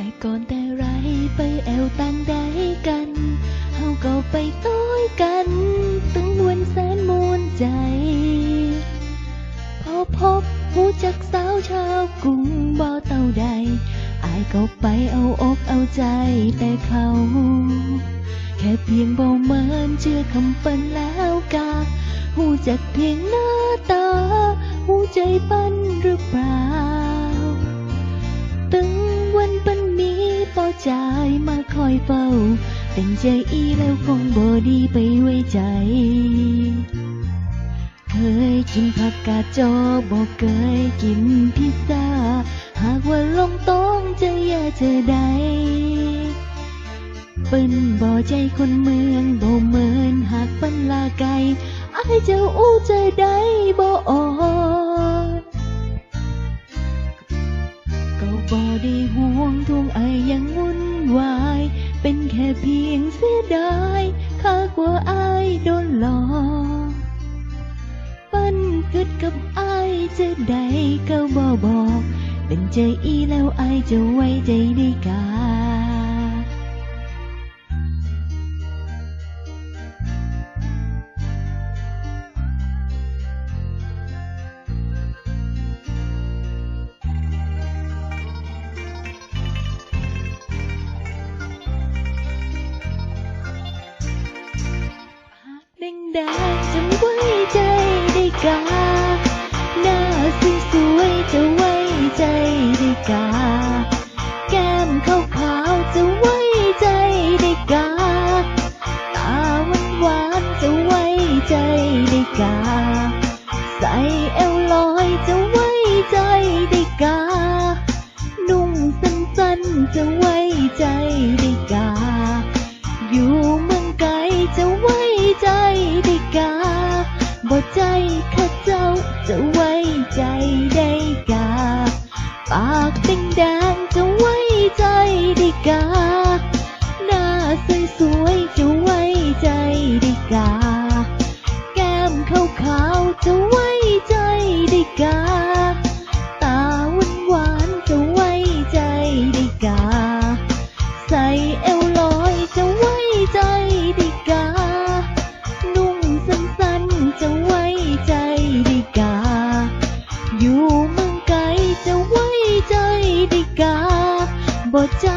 แต่ก่อนแต่ไรไปแอวตังได้กันเฮาก็ไปต้อยกัน ตึงมวนแสนมวนใจ พอพบหูจักสาวชาวกรุงบ่เต่าใดอายก็ไปเอาอกเอาใจแต่เขา แค่เพียงเบาเมินเชื่อคำเปิ้นแล้วกาหูจักเพียงหน้าตา หูใจปั้นหรือเปล่า ใจมาคอยเฝ้าแต่งใจอีแล้วคงบ่ดีไปไว้ใจ เคยกินผักกาดจอบอกเคยกินพิซซ่า หากว่าลงต้องจะอย่าเจอใดเปิ้นบ่ใจคนเมืองบ่เหมือนหากปันลาไกอายเจะอู้ใจได้บ่ออ ได้ห่วงทวงไอยังวุ่นวาย เป็นแค่เพียงเสียดายข้ากว่าอโดนหลอกปั้นกึดกับไอจะได้ก็บอบอก เป็นใจอีแล้วไอจะไว้ใจได้กา ดงแดงๆจะไว้ใจได้กา หน้าสวยสวยจะไว้ใจได้กา แก้มขาวขาวจะไว้ใจได้กา ตาหวานหวานจะไว้ใจได้กา ใส่เอ ถ้าเจ้าจะไว้ใจได้กา ปากแดงจะไว้ใจได้กา หน้าสวยสวยจะไว้ใจได้กา แก้มขาวขาวจะไว้ใจได้กา ได้กับบทใจ